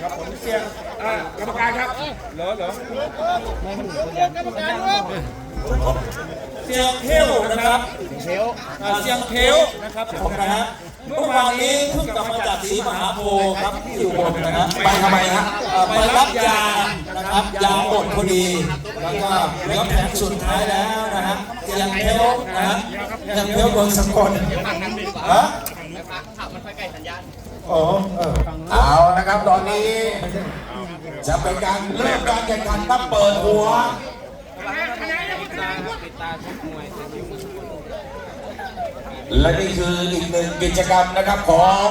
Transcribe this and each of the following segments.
ครับผมเสียงอ่ากรรมการครับ เหรอเหรอเสียงเทวนะครับเสียงเทวเสียงเทวนะครับผมนะฮะเมื่อวานนี้เพิ่งกลับมาจากศรีมหาโพธิ์ครับที่อยู่บนนะฮะไปทำไมฮะเอ่อไปรับยานะครับยาหมดพอดีแล้วก็เหลือแผงสุดท้ายแล้วนะฮะเสียงเทวนะฮะเสียงเทวโดนสะกดฮะอ๋ อเออเอานะครับตอนนี้ จะเป็นการเริ่มการแข่งขันตั้งเปิดหัวและนี่คืออีกหนึ่งกิจกรรมนะครับของ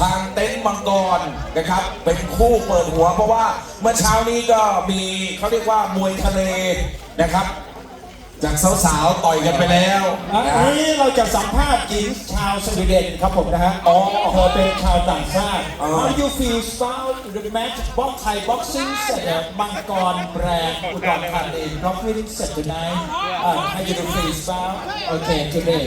ทางเต็นท์มังกรนะครับ เป็นคู่เปิดหัวเพราะว่าเมื่อเช้านี้ก็มีเขาเรียกว่ามวยทะเลนะครับ จากสาวๆต่อยกันไปแล้วอันนะฮะ นี้เราจะสัมภาษณ์หญิงชาวสวีเดนครับผมนะฮะอ๋อเธอเป็นชาวต่างชาติ อ๋อ How you feel about the match box Thai boxing set มังกรแบรนด์อุดรธานี profiting set tonight uh, How you feel about okay today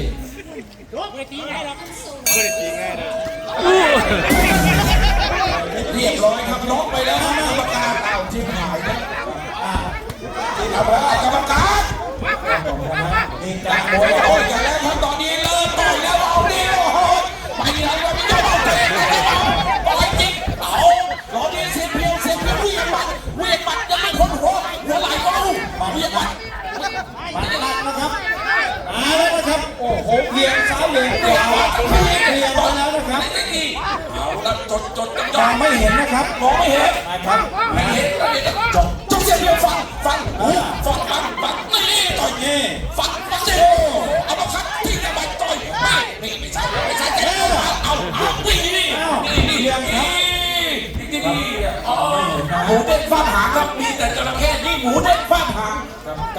เรียบร้อยครับน็อกไปแล้วนะกรร นี่การมวยต่อยแล้วครับตอนนี้เริ่มต่อยแล้วเอาดิโอ้โหไปแล้วครับพี่เจ้าเอาเตะต่อยจริงเอาตอนนี้เสียเพียวเสียเพียวเวียงบัตรเวียงบัตรยังไม่คนหัวหัวไหลก็เอาเวียงบัตรปัดหลักนะครับมาแล้วนะครับ โอ้โหเวียงซ้ายเวียงขวาเวียงมาแล้วนะครับเอาแล้วจดจดจดจอดไม่เห็นนะครับมองไม่เห็นนะครับไม่เห็น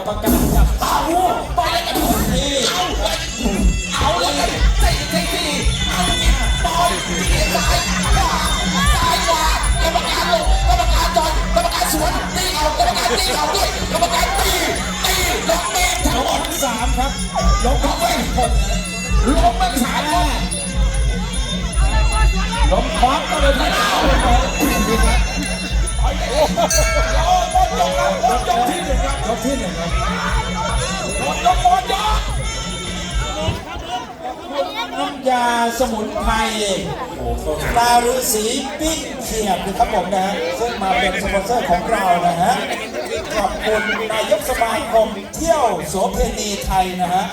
กรรมการจับตาหูต่อยแล้วกันนี่เอาเลยเอาเลยเตะเตะที่เอาเนี่ยต่อยที่ซ้ายขวาซ้ายขวากรรมการลงกรรมการจอดกรรมการสวนตีเอากรรมการตีเอาด้วยกรรมการตีตีล็อกเมฆทั้งหมดสามครับล็อกเมฆคนลงมันสามคนลงคว้าก็เลยที่เอาเลยครับโอ้โหยกครับ ยกที่หนึ่งครับยกที่หนึ่งครับยกยกยกน้ำยาสมุนไพรตาฤาษีปิ้งเขียดนะครับผมนะฮะซึ่งมาเป็นสปอนเซอร์ของเรานะฮะขอบคุณนายกสมาคมเที่ยวโสเพณีไทยนะฮะ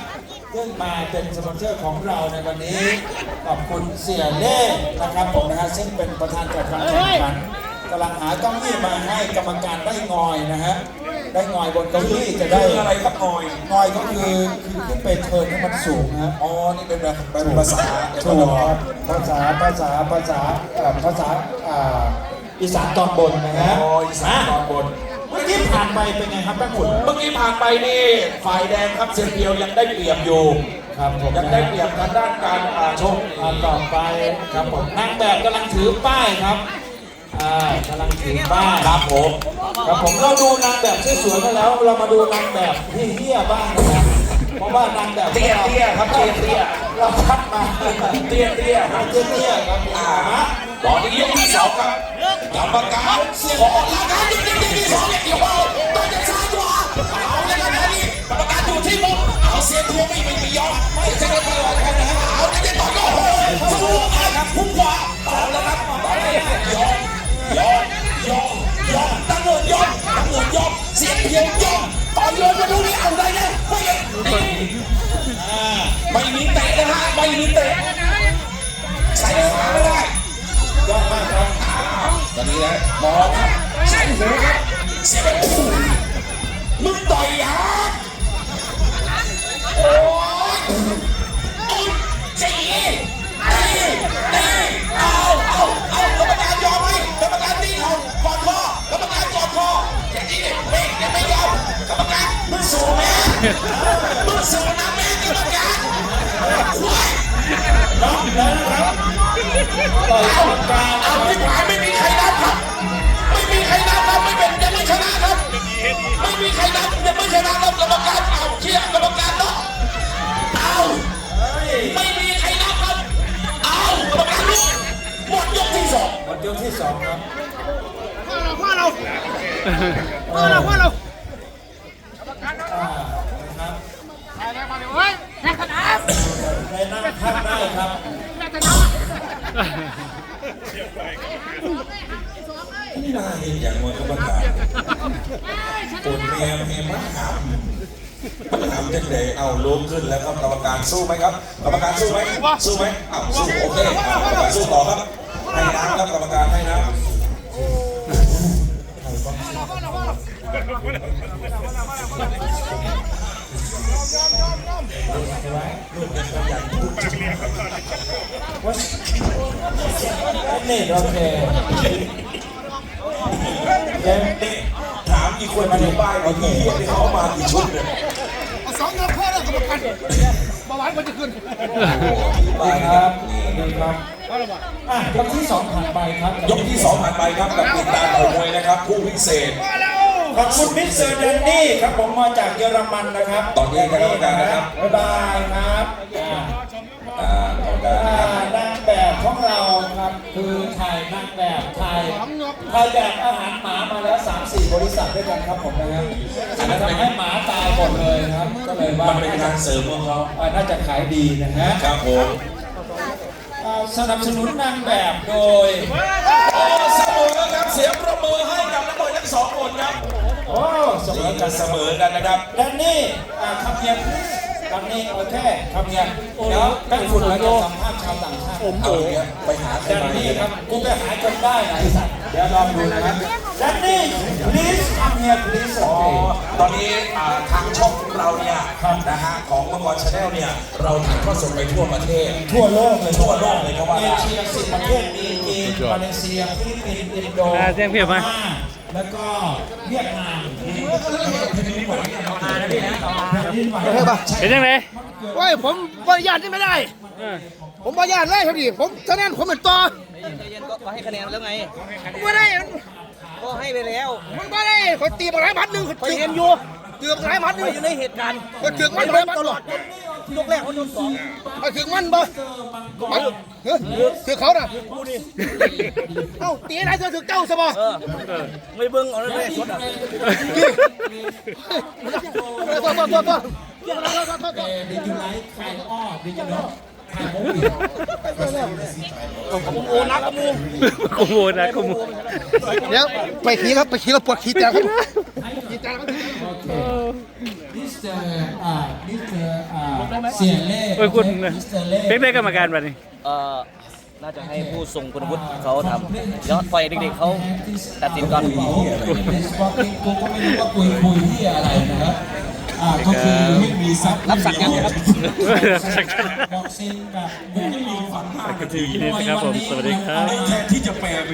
ซึ่งมาเป็นสปอนเซอร์ของเราในวันนี้ ขอบคุณเสียเล่นะครับผมนะฮะซึ่งเป็นประธานจัดการแข่งขันกำลังหาเก้าอี้มาให้กรรมการได้งอยนะฮะ ได้งอยบนเก้าอี้จะได้คืออะไรครับหน่อยงอยก็คือคือขึ้นไปเทิร์นให้มันสูงนะอ๋อนี่เป็นแบบเป็นภาษาถูกครับภาษาภาษาภาษาเอ่อภาษาอ่าอีสานตอนบนนะฮะอ๋ออีสานตอนบนเมื่อกี้ผ่านไปเป็นไงครับแม่ขุนเมื่อกี้ผ่านไปนี่ฝ่ายแดงครับเซนเปียวยังได้เปรียบอยู่ครับผมยังได้เปรียบทางด้านการอ่าชกอ่าต่อไปครับผมนางแบบกำลังถือป้ายครับ อ่ากำลังถือป้ายครับผมครับผมเราดูนางแบบสวยๆกันแล้ว เรามาดูนางแบบที่เฮี้ยบ้างนะครับเพราะว่านางแบบเตี้ยเตี้ยครับเตี้ยเตี้ยเราคัดมาเตี้ยเตี้ยครับเตี้ยเตี้ยครับอ่าอ่าตอนนี้ยกที่สองครับกรรมการเสียของหลังการยกที่ที่สองเนี่ยเดี๋ยวเอาต่อยจะ ม่มีเตะใช้ขาไม่ได้ยอดมากครับตอนนี้นะมองใส่หัวครับเสียไปมึงต่อยฮะ กที่สองครับพ่อเราพ่อเราพ่อเราพ่อเราอ่านะครับเฮ้ยนักขนาดในนั่งพักได้ครับนักขนาดนี่น่าเห็นอย่างมวยกรรมการปวดเมียเมียมะขามมะขามจังเลยเอาลุกขึ้นแล้วครับกรรมการสู้ไหมครับ กรรมการสู้ไหมสู้ไหมอ้าวสู้โอเคอ้าวกรรมการสู้ต่อครับ ให้น้ำครับกรรมการให้น้ำนี่โอเคเกมนี่ถามกี่คนมาในป้ายว่ากี่เฮียที่เขามากี่ชุดเนี่ยสองเงินพ่อเรากรรมการเบาหวานมันจะขึ้นดีครับดีครับ อะยกที่สองผ่านไปครับยกที่สองผ่านไปครับกับติดตามมวยนะครับผู้พิเศษ ขอบคุณมิสเตอร์แดนนี่ครับผมมาจากเยอรมันนะครับตอนนี้คณะกรรมการนะครับ บ๊ายบายครับอ่าอ่ากรรมการอ่านะครับ นางแบบของเราครับคือถ่ายนางแบบถ่ายถ่ายแบบอาหารหมามาแล้ว3-4บริษัทด้วยกันครับผมนะครับทำให้หมาตายหมดเลยครับก็เลยว่ามันเป็นการเสริมของเขา อ่าน่าจะขายดีนะฮะ ครับผมอ่า สนับสนุนนางแบบโดยโอ้เสมอครับเสียงประมือให้กับนักมวยทั้งสองคนครับโอ้เสมนี่อกัจะนเสมอกันนะครับแดนนี่อ่าคำเนียน คำนี้โอเคคำเนียนเดี๋ยวแป้งฝุ่นแล้วจะสัมภาษณ์ชาวต่างชาติเอาอย่างเงี้ยไปหาใครแดนมานี่เนี่ยครับกูไปหาจนได้นะไอ้สัตว์เดี๋ยวลองดูนะครับแดนนี่ please come here please อ๋อโอเคตอนนี้อ่าทางช่องของเราเนี่ยนะฮะของมังกรชาแนลเนี่ยเราถ่ายทอดสดไปทั่วประเทศ ทั่วโลกเลยทั่วโลกเลยก็ว่าเอได้เชียสิบประเทศมีจีนมาเลเซียฟิลิปปินส์อินโดอ่าเสียงเพียบไหมพา แล้วก็เวียดนามแผ่นดินไหวแผ่นดินไหวเป็นยังไงโอ้ยผมบริญาตนี่ไม่ได้ ผมบริญาตเลยครับดิผมฉะนั้นผมเป็นต่อก็ให้คะแนนแล้วไงไม่ได้ก็ให้ไปแล้วมันไม่ได้คนตีมาหลายมัดหนึ่งคอยเห็นอยู่เกือบหลายมัดหนึ่งอยู่ในเหตุการณ์คนถึงมันมาหลายมัดตลอด ยกแรกเขาโดนสองไปถึงมันบ่มันเฮ้ยคือเขาน่ะเอ้าตีไหนเธอถึงเจ้าซะบ่เออไม่เบิ้งเอาเลยสดอะตัวตัวตัวตัว Did you like kind of Did you know โอ้นักกระมูกูโมนะกูโมเดี๋ยวไปขี่ครับไปขี่แล้วปวดขี่แต่ครับขี่แต่ครับ Mr. อ่า Mr. อ่าเสียเล่โอ้ยคุณ Mr. เล่เป็นได้กรรมการบัดนี้ เออน่าจะให้ผู้ทรงคุณวุฒิเขาทำเดี๋ยวปล่อยเด็กๆเขาตัดสินก่อน Sporting กูก็ไม่รู้ว่าคุยคุยที่อะไรนะครับอ่าก็คือไม่มีซับรับสักยังครับบอกซิงแบบไม่มีฝันมากทีนี้นะครับผมสวัสดีครับ แทนที่จะแปลไป